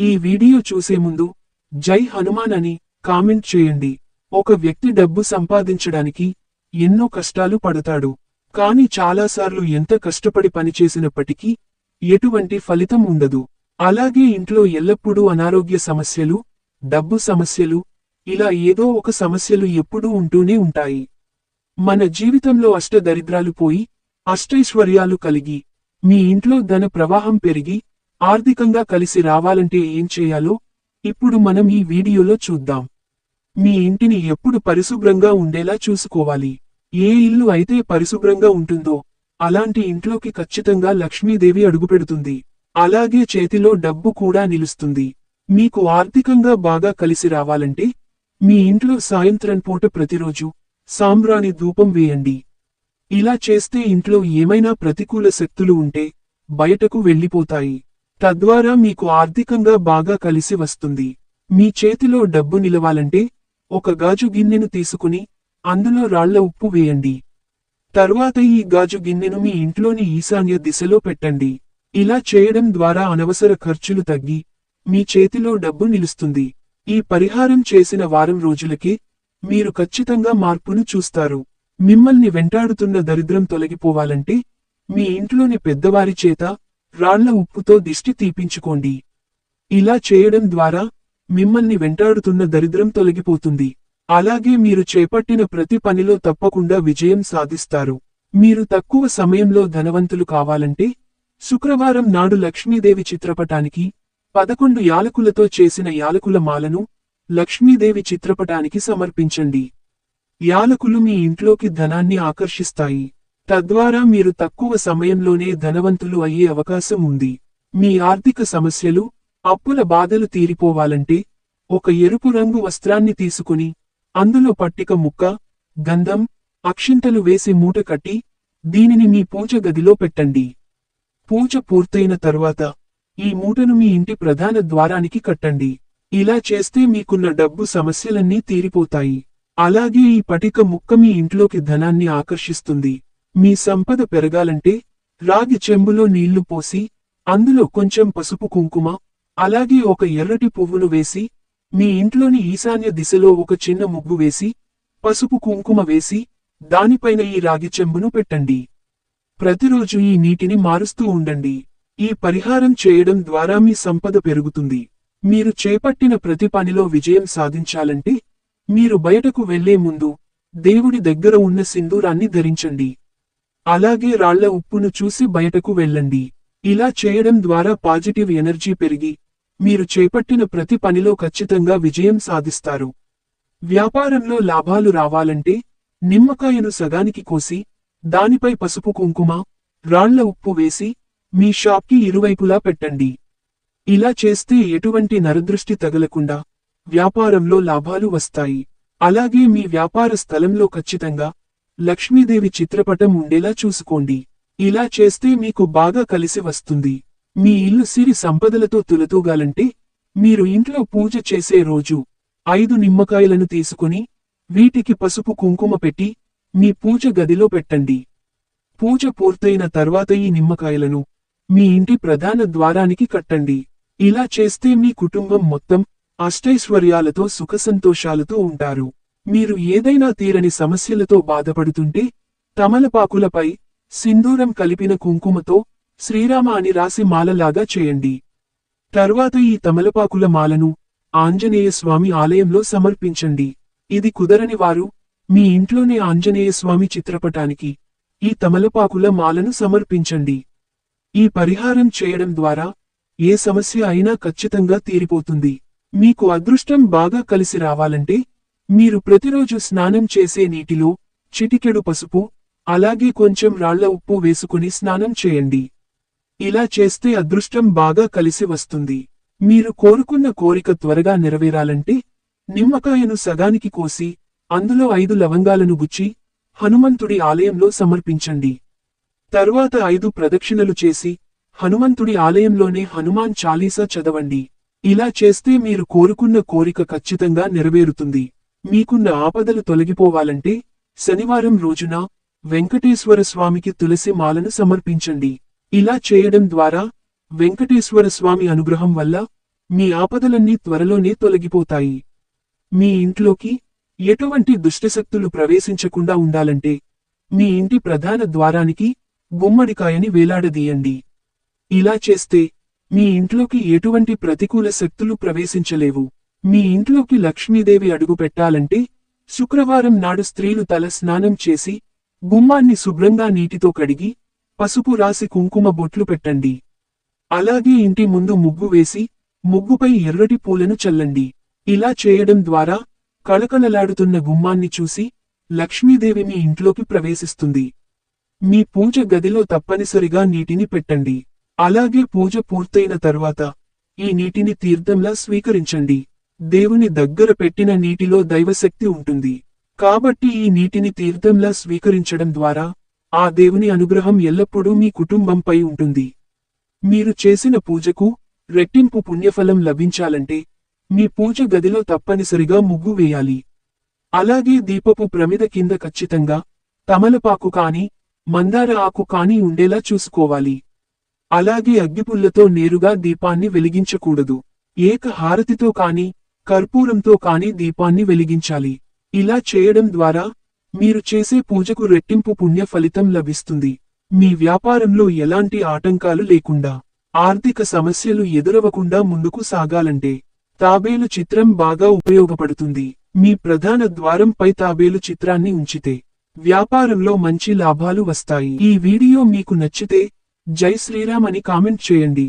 ఈ వీడియో చూసే ముందు జై హనుమాన్ అని కామెంట్ చేయండి. ఒక వ్యక్తి డబ్బు సంపాదించడానికి ఎన్నో కష్టాలు పడతాడు. కాని చాలాసార్లు ఎంత కష్టపడి పనిచేసినప్పటికీ ఎటువంటి ఫలితం ఉండదు. అలాగే ఇంట్లో ఎల్లప్పుడూ అనారోగ్య సమస్యలు డబ్బు సమస్యలు ఇలా ఏదో ఒక సమస్యలు ఎప్పుడూ ఉంటూనే ఉంటాయి. మన జీవితంలో అష్టదరిద్రాలు పోయి అష్టైశ్వర్యాలు కలిగి మీ ఇంట్లో ధన ప్రవాహం పెరిగి ఆర్థికంగా కలిసి రావాలంటే ఏం చేయాలో ఇప్పుడు మనం ఈ వీడియోలో చూద్దాం. మీ ఇంటిని ఎప్పుడు పరిశుభ్రంగా ఉండేలా చూసుకోవాలి. ఏ ఇల్లు అయితే పరిశుభ్రంగా ఉంటుందో అలాంటి ఇంట్లోకి ఖచ్చితంగా లక్ష్మీదేవి అడుగుపెడుతుంది. అలాగే చేతిలో డబ్బు కూడా నిలుస్తుంది. మీకు ఆర్థికంగా బాగా కలిసి రావాలంటే మీ ఇంట్లో సాయంత్రం పూట ప్రతిరోజు సాంబ్రాణి ధూపం వేయండి. ఇలా చేస్తే ఇంట్లో ఏమైనా ప్రతికూల శక్తులు ఉంటే బయటకు వెళ్ళిపోతాయి. తద్వారా మీకు ఆర్థికంగా బాగా కలిసి వస్తుంది. మీ చేతిలో డబ్బు నిలవాలంటే ఒక గాజు గిన్నెను తీసుకుని అందులో రాళ్ళ ఉప్పు వేయండి. తర్వాత ఈ గాజు గిన్నెను మీ ఇంట్లోని ఈశాన్య దిశలో పెట్టండి. ఇలా చేయడం ద్వారా అనవసర ఖర్చులు తగ్గి మీ చేతిలో డబ్బు నిలుస్తుంది. ఈ పరిహారం చేసిన వారం రోజులకి మీరు ఖచ్చితంగా మార్పును చూస్తారు. మిమ్మల్ని వెంటాడుతున్న దరిద్రం తొలగిపోవాలంటే మీ ఇంట్లోని పెద్దవారి చేత రాళ్ళ ఉప్పుతో దిష్టి తీపించుకోండి. ఇలా చేయడం ద్వారా మిమ్మల్ని వెంటాడుతున్న దరిద్రం తొలగిపోతుంది. అలాగే మీరు చేపట్టిన ప్రతి పనిలో తప్పకుండా విజయం సాధిస్తారు. మీరు తక్కువ సమయంలో ధనవంతులు కావాలంటే శుక్రవారం నాడు లక్ష్మీదేవి చిత్రపటానికి పదకొండు యాలకులతో చేసిన యాలకుల మాలను లక్ష్మీదేవి చిత్రపటానికి సమర్పించండి. యాలకులు మీ ఇంట్లోకి ధనాన్ని ఆకర్షిస్తాయి. తద్వారా మీరు తక్కువ సమయంలోనే ధనవంతులు అయ్యే అవకాశం ఉంది. మీ ఆర్థిక సమస్యలు అప్పుల బాధలు తీరిపోవాలంటే ఒక ఎరుపు రంగు వస్త్రాన్ని తీసుకుని అందులో పట్టిక ముక్క గంధం అక్షింతలు వేసి మూట కట్టి దీనిని మీ పూజ గదిలో పెట్టండి. పూజ పూర్తయిన తరువాత ఈ మూటను మీ ఇంటి ప్రధాన ద్వారానికి కట్టండి. ఇలా చేస్తే మీకున్న డబ్బు సమస్యలన్నీ తీరిపోతాయి. అలాగే ఈ పటిక ముక్క మీ ఇంట్లోకి ధనాన్ని ఆకర్షిస్తుంది. మీ సంపద పెరగాలంటే రాగి చెంబులో నీళ్ళు పోసి అందులో కొంచెం పసుపు కుంకుమ అలాగే ఒక ఎర్రటి పువ్వును వేసి మీ ఇంట్లోని ఈశాన్య దిశలో ఒక చిన్న ముగ్గు వేసి పసుపు కుంకుమ వేసి దానిపైన ఈ రాగి చెంబును పెట్టండి. ప్రతిరోజు ఈ నీటిని మారుస్తూ ఉండండి. ఈ పరిహారం చేయడం ద్వారా మీ సంపద పెరుగుతుంది. మీరు చేపట్టిన ప్రతి పనిలో విజయం సాధించాలంటే మీరు బయటకు వెళ్ళే ముందు దేవుడి దగ్గర ఉన్న సింధూరాన్ని ధరించండి. అలాగే రాళ్ళ ఉప్పును చూసి బయటకు వెళ్ళండి. ఇలా చేయడం ద్వారా పాజిటివ్ ఎనర్జీ పెరిగి మీరు చేపట్టిన ప్రతి పనిలో ఖచ్చితంగా విజయం సాధిస్తారు. వ్యాపారంలో లాభాలు రావాలంటే నిమ్మకాయను సగానికి కోసి దానిపై పసుపు కుంకుమ రాళ్ళ ఉప్పు వేసి మీ షాప్కి ఇరువైపులా పెట్టండి. ఇలా చేస్తే ఎటువంటి నరదృష్టి తగలకుండా వ్యాపారంలో లాభాలు వస్తాయి. అలాగే మీ వ్యాపార స్థలంలో ఖచ్చితంగా లక్ష్మీదేవి చిత్రపటం ఉండేలా చూసుకోండి. ఇలా చేస్తే మీకు బాగా కలిసి వస్తుంది. మీ ఇల్లు సిరి సంపదలతో తులతూగాలంటే మీరు ఇంట్లో పూజ చేసే రోజు ఐదు నిమ్మకాయలను తీసుకుని వీటికి పసుపు కుంకుమ పెట్టి మీ పూజ గదిలో పెట్టండి. పూజ పూర్తయిన తర్వాత ఈ నిమ్మకాయలను మీ ఇంటి ప్రధాన ద్వారానికి కట్టండి. ఇలా చేస్తే మీ కుటుంబం మొత్తం అష్టైశ్వర్యాలతో సుఖసంతోషాలతో ఉంటారు. మీరు ఏదైనా తీరని సమస్యలతో బాధపడుతుంటే తమలపాకులపై సింధూరం కలిపిన కుంకుమతో శ్రీరామ అని రాసి మాలలాగా చేయండి. తరువాత ఈ తమలపాకుల మాలను ఆంజనేయ స్వామి ఆలయంలో సమర్పించండి. ఇది కుదరని వారు మీ ఇంట్లోనే ఆంజనేయ స్వామి చిత్రపటానికి ఈ తమలపాకుల మాలను సమర్పించండి. ఈ పరిహారం చేయడం ద్వారా ఏ సమస్య అయినా ఖచ్చితంగా తీరిపోతుంది. మీకు అదృష్టం బాగా కలిసి రావాలంటే మీరు ప్రతిరోజు స్నానం చేసే నీటిలో చిటికెడు పసుపు అలాగే కొంచెం రాళ్ళ ఉప్పు వేసుకుని స్నానం చేయండి. ఇలా చేస్తే అదృష్టం బాగా కలిసి వస్తుంది. మీరు కోరుకున్న కోరిక త్వరగా నెరవేరాలంటే నిమ్మకాయను సగానికి కోసి అందులో ఐదు లవంగాలను గుచ్చి హనుమంతుడి ఆలయంలో సమర్పించండి. తరువాత ఐదు ప్రదక్షిణలు చేసి హనుమంతుడి ఆలయంలోనే హనుమాన్ చాలీసా చదవండి. ఇలా చేస్తే మీరు కోరుకున్న కోరిక ఖచ్చితంగా నెరవేరుతుంది. మీకున్న ఆపదలు తొలగిపోవాలంటే శనివారం రోజున వెంకటేశ్వర స్వామికి తులసి మాలను సమర్పించండి. ఇలా చేయడం ద్వారా వెంకటేశ్వర స్వామి అనుగ్రహం వల్ల మీ ఆపదలన్నీ త్వరలోనే తొలగిపోతాయి. మీ ఇంట్లోకి ఎటువంటి దుష్టశక్తులు ప్రవేశించకుండా ఉండాలంటే మీ ఇంటి ప్రధాన ద్వారానికి గుమ్మడికాయని వేలాడదీయండి. ఇలా చేస్తే మీ ఇంట్లోకి ఎటువంటి ప్రతికూల శక్తులు ప్రవేశించలేవు. మీ ఇంట్లోకి లక్ష్మీదేవి అడుగు పెట్టాలంటే శుక్రవారం నాడు స్త్రీలు తల స్నానం చేసి గుమ్మాన్ని శుభ్రంగా నీటితో కడిగి పసుపు రాసి కుంకుమ బొట్లు పెట్టండి. అలాగే ఇంటి ముందు ముగ్గు వేసి ముగ్గుపై ఎర్రటి పూలను చల్లండి. ఇలా చేయడం ద్వారా కళకళలాడుతున్న గుమ్మాన్ని చూసి లక్ష్మీదేవి మీ ఇంట్లోకి ప్రవేశిస్తుంది. మీ పూజ గదిలో తప్పనిసరిగా నీటిని పెట్టండి. అలాగే పూజ పూర్తయిన తరువాత ఈ నీటిని తీర్థంలా స్వీకరించండి. దేవుని దగ్గర పెట్టిన నీటిలో దైవశక్తి ఉంటుంది. కాబట్టి ఈ నీటిని తీర్థంలా స్వీకరించడం ద్వారా ఆ దేవుని అనుగ్రహం ఎల్లప్పుడూ మీ కుటుంబంపై ఉంటుంది. మీరు చేసిన పూజకు రెట్టింపు పుణ్యఫలం లభించాలంటే మీ పూజ గదిలో తప్పనిసరిగా ముగ్గు వేయాలి. అలాగే దీపపు ప్రమిద కింద ఖచ్చితంగా తమలపాకు కాని మందార ఆకు కాని ఉండేలా చూసుకోవాలి. అలాగే అగ్గిపుల్లతో నేరుగా దీపాన్ని వెలిగించకూడదు. ఏక హారతితో కాని కర్పూరంతో కాని దీపాన్ని వెలిగించాలి. ఇలా చేయడం ద్వారా మీరు చేసే పూజకు రెట్టింపు పుణ్య ఫలితం లభిస్తుంది. మీ వ్యాపారంలో ఎలాంటి ఆటంకాలు లేకుండా ఆర్థిక సమస్యలు ఎదురవకుండా ముందుకు సాగాలంటే తాబేలు చిత్రం బాగా ఉపయోగపడుతుంది. మీ ప్రధాన ద్వారంపై తాబేలు చిత్రాన్ని ఉంచితే వ్యాపారంలో మంచి లాభాలు వస్తాయి. ఈ వీడియో మీకు నచ్చితే జై శ్రీరామ్ అని కామెంట్ చేయండి.